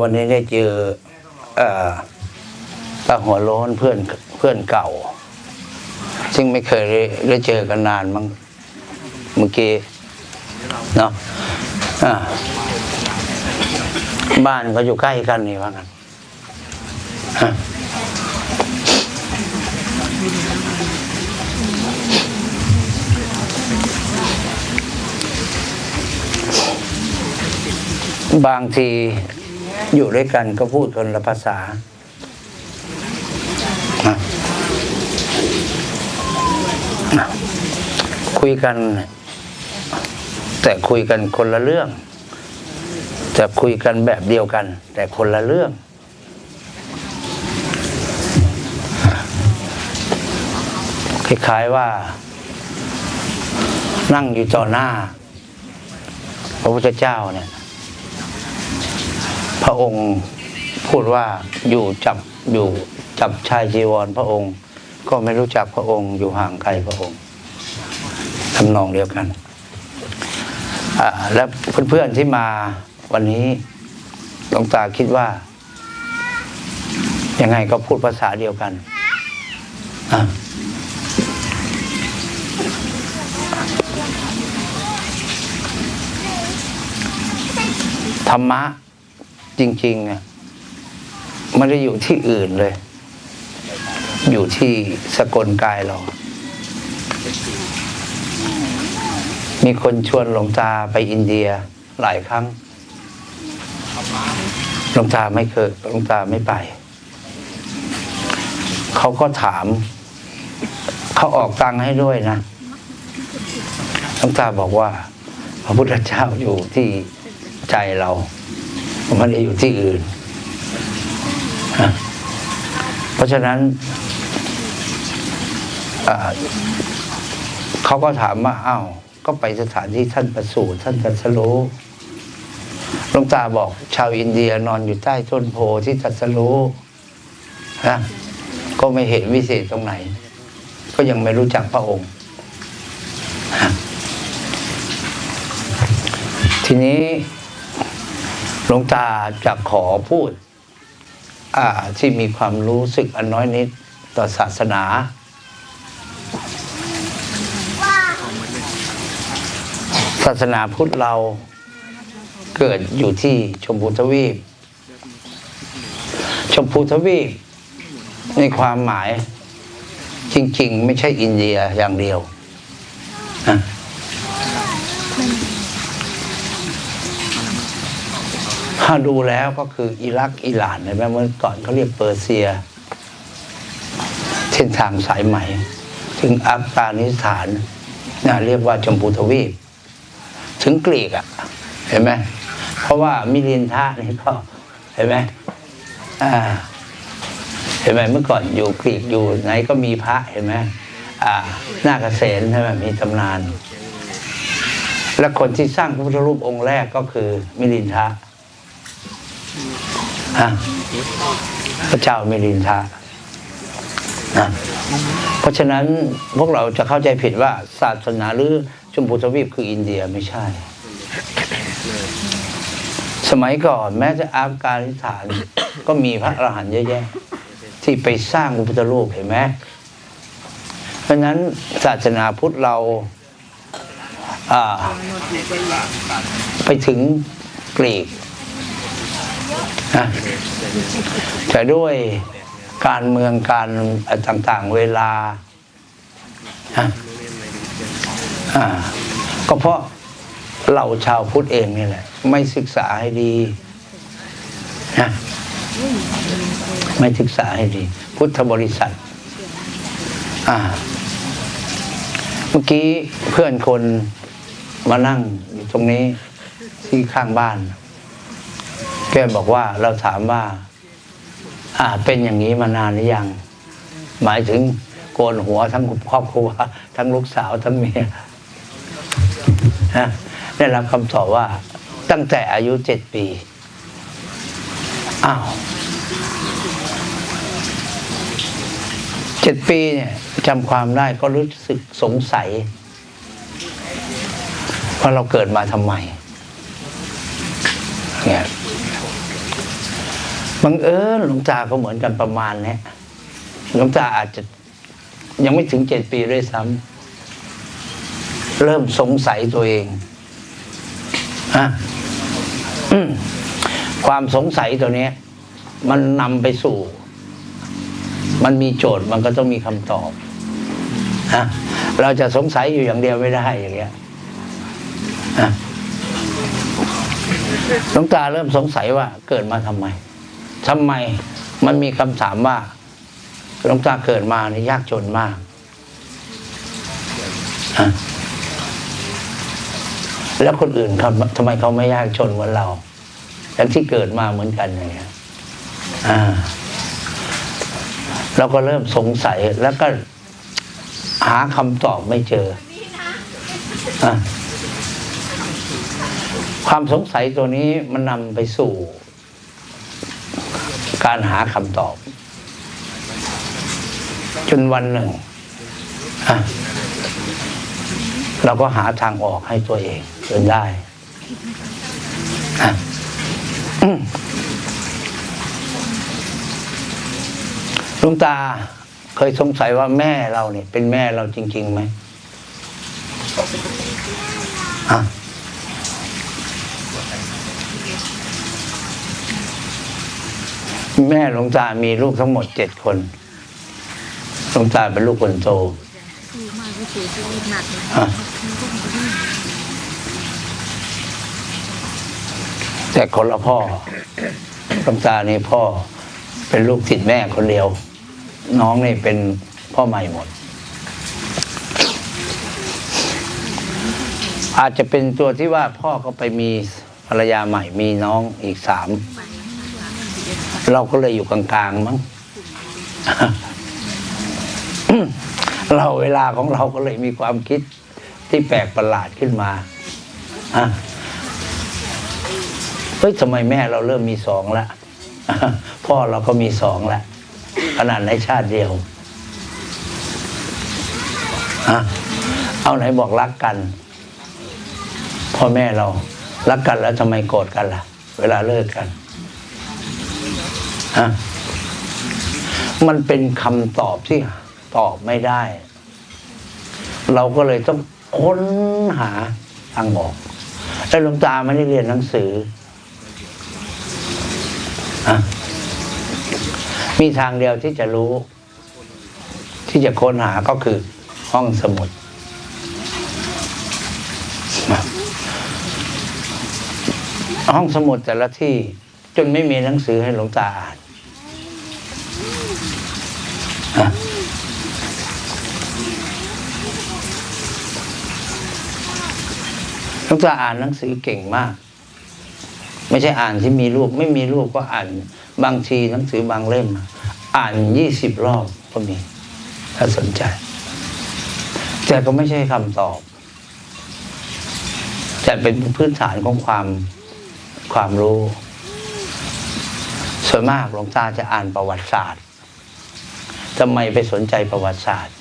วันนี้ได้เจอเอ่อป้าหัวโล้นเพื่อนเพื่อนเก่า ซึ่งไม่เคยได้เจอกันนานมั้งเมื่อกี้เนาะบ้านเขาอยู่ใกล้กันนี่ว่ากัน บางทีอยู่ด้วยกันก็พูดคนละภาษา คุยกัน แต่คุยกันคนละเรื่อง จะคุยกันแบบเดียวกัน แต่คนละเรื่อง คล้ายๆว่า นั่งอยู่ต่อหน้า พระพุทธเจ้าเนี่ย พระองค์พูดว่าอยู่จับอยู่จับชายจีวรพระองค์ ก็ไม่รู้จักพระองค์อยู่ห่างไกลพระองค์ทำนองเดียวกันและเพื่อนๆที่มาวันนี้หลวงตาคิดว่า ยังไงก็พูดภาษาเดียวกันธรรมะ จริงๆอะไม่ได้อยู่ที่อื่นเลย อยู่ที่สกลกายเรา มีคนชวนหลวงตาไปอินเดียหลายครั้งหลวงตาไม่เคยหลวงตาไม่ไป เขาก็ถาม เขาออกตังค์ให้ด้วยนะหลวงตาบอกว่า พระพุทธเจ้าอยู่ที่ใจเรา ม่ได้อยู่ที่อื่น เพราะฉะนั้นเขาก็ถามว่าอ้าวก็ไปสถานที่ท่านประสูติท่านตรัสรู้หลวงตาบอก ชาวอินเดียนอนอยู่ใต้ต้นโพที่ตรัสรู้นะก็ไม่เห็นวิเศษตรงไหน ก็ยังไม่รู้จักพระองค์ ทีนี้ หลวงตาจะขอพูดที่มีความรู้สึกอันน้อยนิดต่อศาสนา ศาสนาพุทธเราเกิดอยู่ที่ชมพูทวีป ชมพูทวีป ในความหมายจริง ๆ ไม่ใช่อินเดียอย่างเดียวนะ ถ้าดูแล้วก็คืออิรักอิหร่านเห็นไหมเมื่อก่อนเขาเรียกเปอร์เซียเส้นทางสายใหม่ ถึงอัฟกานิสถานนะเรียกว่าชมพูทวีป ถึงกรีกอะ่ะ เห็นไหมเพราะว่ามิลินทะนี่ก็เห็นไหมอ่าเห็นไหมเมื่อก่อนอยู่กรีกอยู่ไหนก็มีพระเห็นไหมอ่าหน้าเกษณใช่ไหมมีตำนาน และคนที่สร้างพระพุทธรูปองค์แรกก็คือมิลินทะ ฮะพระเจ้ามิลินทะนะเพราะฉะนั้นพวกเราจะเข้าใจผิดว่าศาสนาหรือชมพูทวีปคืออินเดียไม่ใช่ สมัยก่อนแม้จะอัฟกานิสถานก็มีพระอรหันต์เยอะแยะ ที่ไปสร้างพระพุทธรูปเห็นไหมเพราะฉะนั้นศาสนาพุทธเราไปถึงกรีก นะแต่ด้วยการเมืองการต่างๆเวลาก็เพราะเราชาวพุทธเองนี่แหละ ไม่ศึกษาให้ดีนะไม่ศึกษาให้ดี พุทธบริษัท อ่า เมื่อกี้เพื่อนคนมานั่งอยู่ตรงนี้ที่ข้างบ้าน แกบอกว่าเราถามว่า อ่าเป็นอย่างนี้มานานหรือยัง หมายถึงโกนหัวทั้งครอบครัว ทั้งลูกสาวทั้งเมียนะได้รับคำตอบว่า ตั้งแต่อายุเจ็ดปี อ้าวเจ็ดปีเนี่ยจำความได้ก็รู้สึกสงสัยว่าเราเกิดมาทำไมเนี่ย บังเอิญหลวงตาก็เหมือนกันประมาณเนี้ยหลวงตาอาจจะยังไม่ถึงเจ็ดปีด้วยซ้ำเริ่มสงสัยตัวเองอะอความสงสัยตัวเนี้ยมันนำไปสู่ มันมีโจทย์มันก็ต้องมีคำตอบฮะเราจะสงสัยอยู่อย่างเดียวไม่ได้อย่างเงี้ยหลวงตาเริ่มสงสัยว่าเกิดมาทำไม ทำไมมันมีคำถามว่าหลวงตาเกิดมาเนี่ยยากจนมากแล้วคนอื่นเขาทำไมเขาไม่ยากจนเหมือนเราแต่ที่เกิดมาเหมือนกันอย่างเงี้ยเราก็เริ่มสงสัยแล้วก็หาคำตอบไม่เจออความสงสัยตัวนี้มันนำไปสู่ การหาคำตอบ จนวันหนึ่ง เราก็หาทางออกให้ตัวเองจนได้ลวงตาเคยสงสัยว่าแม่เราเนี่ย เป็นแม่เราจริงๆไหมอะ แม่หลวงตามีลูกทั้งหมดเจ็ดคนหลวงตาเป็นลูกคนโตสู้มากก็เสียชีวิตหนักเลยอะแต่คนละพ่อหลวงตานี่พ่อเป็นลูกติดแม่คนเดียว น้องนี่เป็นพ่อใหม่หมด อาจจะเป็นตัวที่ว่าพ่อก็ไปมีภรรยาใหม่มีน้องอีกสาม เราก็เลยอยู่กลางๆมั้งเราเวลาของเราก็เลยมีความคิดที่แปลกประหลาดขึ้นมาอะเฮ้ยทำไมแม่เราเริ่มมีสองละพ่อเราก็มีสองละขนาดในชาติเดียวอเอาไหนบอกรักกัน พ่อแม่เรา รักกันแล้วทำไมโกรธกันล่ะ เวลาเลิกกัน ฮะมันเป็นคำตอบที่ตอบไม่ได้ เราก็เลยต้องค้นหาทางออกแล้วหลวงตาไม่ได้เรียนหนังสืออะมีทางเดียวที่จะรู้ ที่จะค้นหาก็คือห้องสมุด ห้องสมุดแต่ละที่ จนไม่มีหนังสือให้หลวงตาอ่านฮะหลวงตาอ่านหนังสือเก่งมาก ไม่ใช่อ่านที่มีรูป ไม่มีรูปก็อ่านบางทีหนังสือบางเล่ม อ่านยี่สิบรอบก็มี ถ้าสนใจ แต่ก็ไม่ใช่คำตอบ แต่เป็นพื้นฐานของความความรู้ ส่วนมากหลวงตาจะอ่านประวัติศาสตร์ทำไมไปสนใจประวัติศาสตร์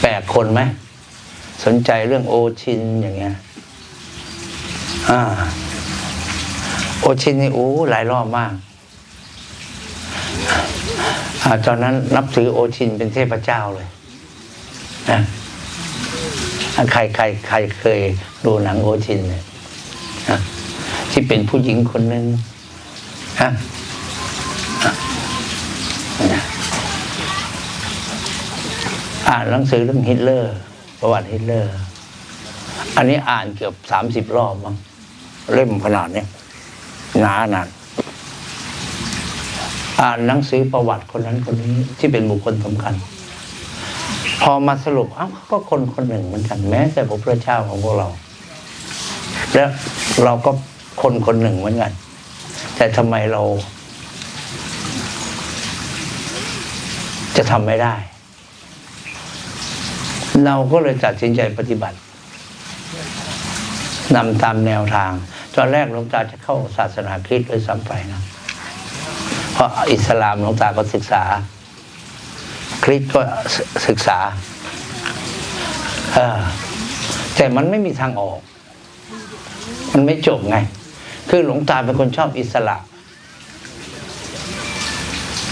แปลกคนไหมสนใจเรื่องโอชินอย่างเงี้ยโอชินนี่โอ้หลายรอบมากอตอนนั้นนับถือโอชินเป็นเทพเจ้าเลยนะใครใครใครเคยดูหนังโอชินเนี่ย ที่เป็นผู้หญิงคนหนึ่งฮะอ่านหนังสือเรื่องฮิตเลอร์ ประวัติฮิตเลอร์ อันนี้อ่านเกือบสามสิบรอบมั้งเล่มขนาดเนี้ยหนาหนาดอ่านหนังสือประวัติคนนั้นคนนี้ ที่เป็นบุคคลสำคัญ พอมาสรุปอ้าวก็คนคนหนึ่งเหมือนกัน แม้แต่พระพุทธเจ้าของพวกเรา แล้วเราก็ คนคนหนึ่งเหมือนกัน แต่ทำไมเรา จะทำไม่ได้ เราก็เลยตัดสินใจปฏิบัตินำตามแนวทาง ตอนแรกหลวงตาจะเข้าศาสนาคริสต์ด้วยซ้ำไปนะ เพราะอิสลามหลวงตาก็ศึกษา คริสต์ก็ศึกษาแต่มันไม่มีทางออก มันไม่จบไง คือหลวงตาเป็นคนชอบอิสระ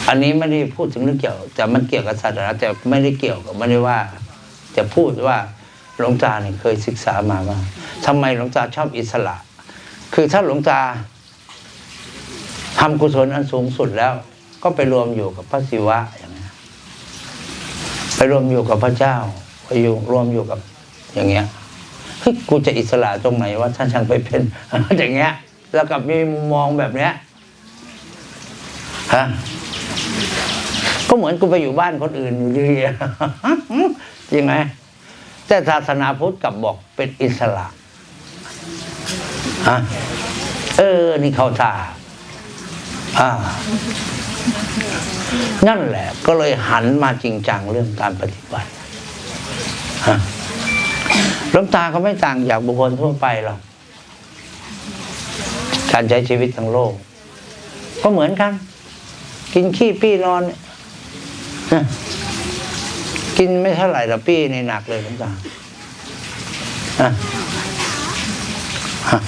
อันนี้ไม่ได้พูดถึงเรื่องเกี่ยว แต่มันเกี่ยวกับศาสนาแต่ไม่ได้เกี่ยวกับไม่ได้ว่า จะพูดว่าหลวงตาเนี่ยเคยศึกษามาว่าทำไมหลวงตาชอบอิสระ คือถ้าหลวงตาทำกุศลอันสูงสุดแล้ว ก็ไปรวมอยู่กับพระศิวะอย่างนี้ไปรวมอยู่กับพระเจ้าไปอยู่รวมอยู่กับอย่างเงี้ยเฮ้ยกูจะอิสระตรงไหนว่าท่านช่างไปเป็นอย่างเงี้ย แล้วกับมีมุมมองแบบเนี้ยฮะก็เหมือนกูไปอยู่บ้านคนอื่นอยู่ดีจริงไหมแต่ศาสนาพุทธกลับบอกเป็นอิสระฮะเออ นี่เขาท่าอ่า นั่นแหละ ก็เลยหันมาจริงจังเรื่องการปฏิบัติฮะลวงตาก็ไม่ต่างจากบุคคลทั่วไปหรอก การใช้ชีวิตทั้งโลก ก็เหมือนกัน กินขี้ปี้นอน กินไม่เท่าไหร่แต่ปี้ในหนักเลยหลวงตาฮะฮะ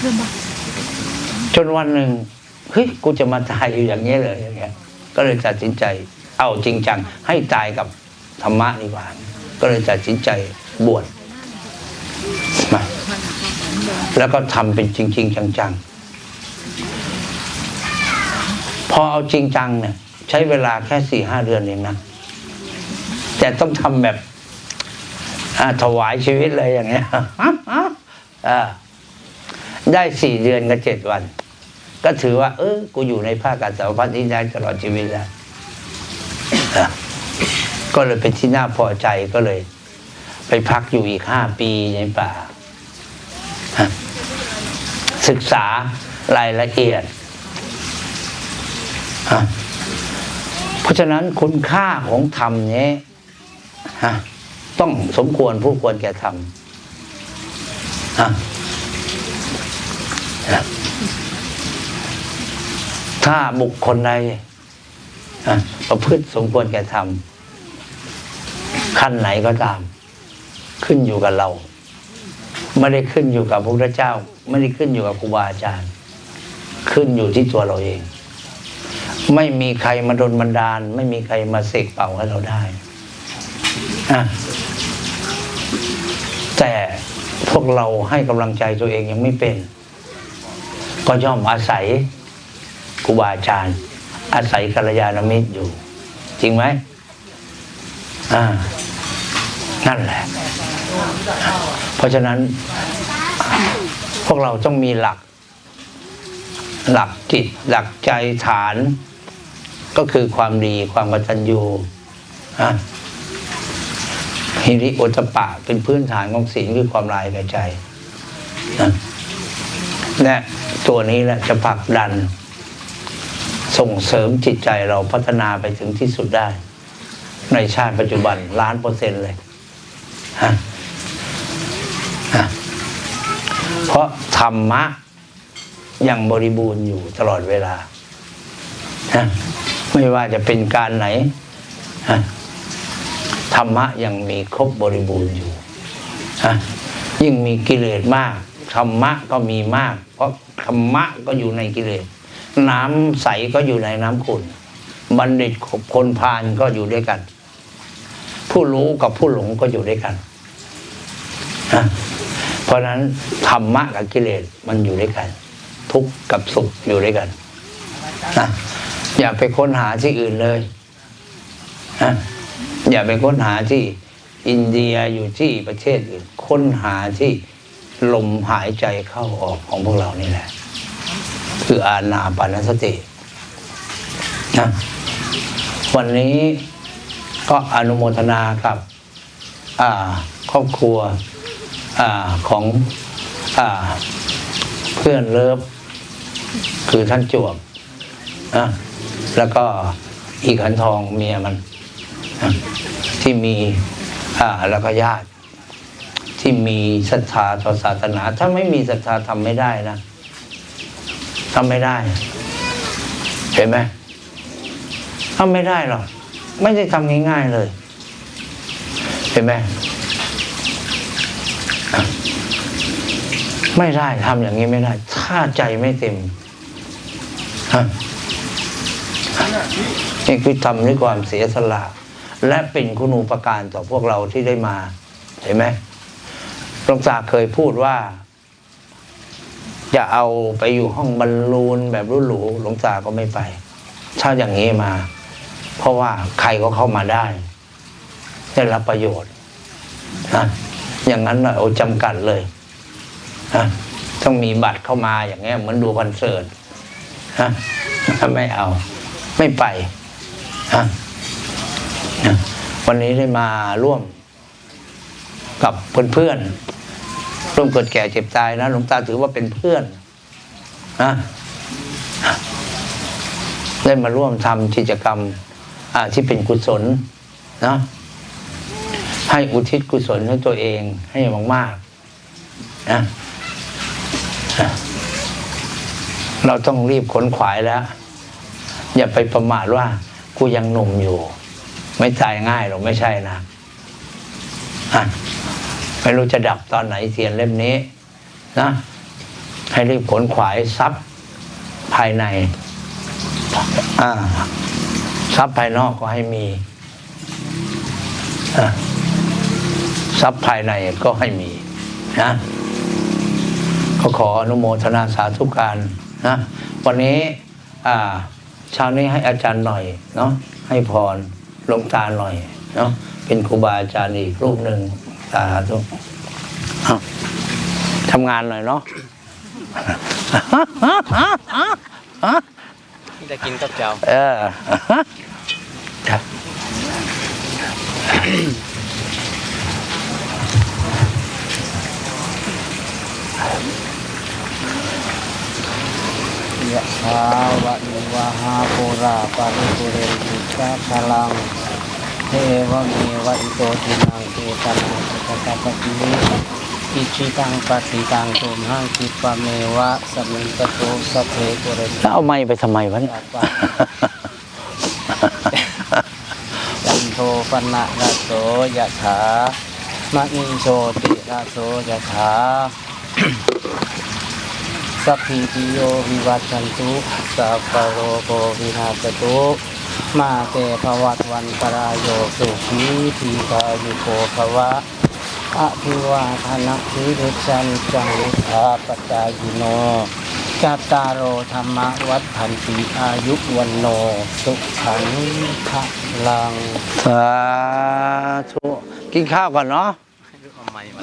เรื่องจนวันหนึ่งเฮ้ยกูจะมาตายอยู่อย่างนี้เลยอย่างเงี้ย ก็เลยตัดสินใจ เอาจริงจัง ให้ตายกับธรรมะดีกว่า ก็เลยตัดสินใจบวช แล้วก็ทำเป็นจริงๆจังๆ พอเอาจริงจังเนี่ย ใช้เวลาแค่สี่ห้าเดือนเองนะแต่ต้องทำแบบถวายชีวิตเลยอย่างเงี้ยได้สี่เดือนกับเจ็ดวัน ก็ถือว่า เออกูอยู่ในภาคการสาวพัฒน์นี้ได้ตลอดชีวิตแล้วก็เลยเป็นที่น่าพอใจก็เลย ไปพักอยู่อีกห้าปีในป่า ศึกษารายละเอียด เพราะฉะนั้นคุณค่าของธรรมนี้ต้องสมควรผู้ควรแก่ธรรมถ้าบุคคลใดประพฤติสมควรแก่ธรรมขั้นไหนก็ตาม ขึ้นอยู่กับเรา ไม่ได้ขึ้นอยู่กับพระพุทธเจ้า ไม่ได้ขึ้นอยู่กับครูบาอาจารย์ ขึ้นอยู่ที่ตัวเราเอง ไม่มีใครมาดลบันดาล ไม่มีใครมาเสกเป่าให้เราได้อะแต่พวกเราให้กำลังใจตัวเองยังไม่เป็น ก็ย่อมอาศัยครูบาอาจารย์ อาศัยกัลยาณมิตรอยู่ จริงไหมอ่า นั่นแหละ เพราะฉะนั้น พวกเราต้องมีหลัก หลักจิต หลักใจฐาน ก็คือความดีความกตัญญูอะฮิริโอตปะเป็นพื้นฐานของศีลคือความลายกระใจนะและตัวนี้แหละจะผลักดัน ส่งเสริมจิตใจเราพัฒนาไปถึงที่สุดได้ ในชาติปัจจุบันล้านเปอร์เซ็นต์เลยฮะฮะ เพราะธรรมะยังบริบูรณ์อยู่ตลอดเวลาฮะไม่ว่าจะเป็นการไหนฮะธรรมะยังมีครบบริบูรณ์อยู่ฮะยิ่งมีกิเลสมากธรรมะก็มีมาก เพราะธรรมะก็อยู่ในกิเลส น้ำใสก็อยู่ในน้ำขุ่นบัณฑิตคนพาลก็อยู่ด้วยกัน ผู้รู้กับผู้หลงก็อยู่ด้วยกันนะ เพราะนั้นธรรมะกับกิเลสมันอยู่ด้วยกัน ทุกข์กับสุขอยู่ด้วยกันนะอย่าไปค้นหาที่อื่นเลยนะอย่าไปค้นหาที่อินเดียอยู่ที่ประเทศอื่น ค้นหาที่ลมหายใจเข้าออกของพวกเรานี่แหละ คืออาณาปานสตินะวันนี้ก็อนุโมทนากับครอบครัว อของอเพื่อนเลิฟคือท่านจวบนะแล้วก็อีกขันทองเมียมันที่มีอ่าแล้วก็ญาติ ที่มีศรัทธาต่อศาสนา ถ้าไม่มีศรัทธาทำไม่ได้นะทำไม่ได้ เห็นไหมทำไม่ได้หรอกไม่ได้ทำง่ายๆเลย เห็นไหม ไม่ได้ทำอย่างนี้ไม่ได้ ถ้าใจไม่เต็มฮะนี่คือทำด้วยความเสียสละและเป็นคุณูปการต่อพวกเราที่ได้มา เห็นไหมหลวงตาเคยพูดว่า จะเอาไปอยู่ห้องบรรลูนแบบหรูหลวงตาก็ไม่ไป ถ้าอย่างนี้มา เพราะว่าใครก็เข้ามาได้ ได้รับประโยชน์นะอย่างนั้นเอาจำกัดเลย นะต้องมีบัตรเข้ามาอย่างเงี้ยเหมือนดูคอนเสิร์ตนะไม่เอา ไม่ไปนะวันนี้ได้มาร่วมกับเพื่อนๆร่วมเกิดแก่เจ็บตายนะหลวงตาถือว่าเป็นเพื่อนนะได้มาร่วมทำกิจกรรมที่เป็นกุศลนะให้อุทิศกุศลให้ตัวเองให้มากๆนะ เราต้องรีบขนขวายแล้ว อย่าไปประมาทว่ากูยังหนุ่มอยู่ ไม่ตายง่ายหรอกไม่ใช่นะอะไม่รู้จะดับตอนไหนเทียนเล่มนี้ นะ ให้รีบขนขวายทรัพย์ภายในอ่าทรัพย์ภายนอกก็ให้มีทรัพย์ภายในก็ให้มีนะก็ขออนุโมทนาสาธุการ นะวันนี้อ่าเช้านี้ให้อาจารย์หน่อยเนาะให้พรหลวงตาหน่อยเนาะเป็นครูบาอาจารย์อีกรูปหนึ่งสาธุเอาทำงานหน่อยเนาะจะกินกับเจ้าเออครับ ยะถาวะนิวาหาปุราปาริปุเรนติกาพลังเทวเมวะอิโตทินังเตตนังสัจจปฏิเวอิชิตังปฏิตังตุมหังคิปะเมวะสมิงกโตสพเพปุเรนแล้วเอาไม้ไปทำไมวะเนี่ยจันโทปนะระโสยะถามะนิโชติระโสยะถา สัพพิติโยวิวัชชันตุสัพพโรโควินาศตุมาเตภวัตวันตรายโยสุขีทีกายุโกภวะอภิวาทนะสิริจันจังวุธาปจายโนจัตตารโอธรรมวัฏทันติอายุวันโน สุขันทะลังสาธุกินข้าวก่อนเนาะ เอาไม้มา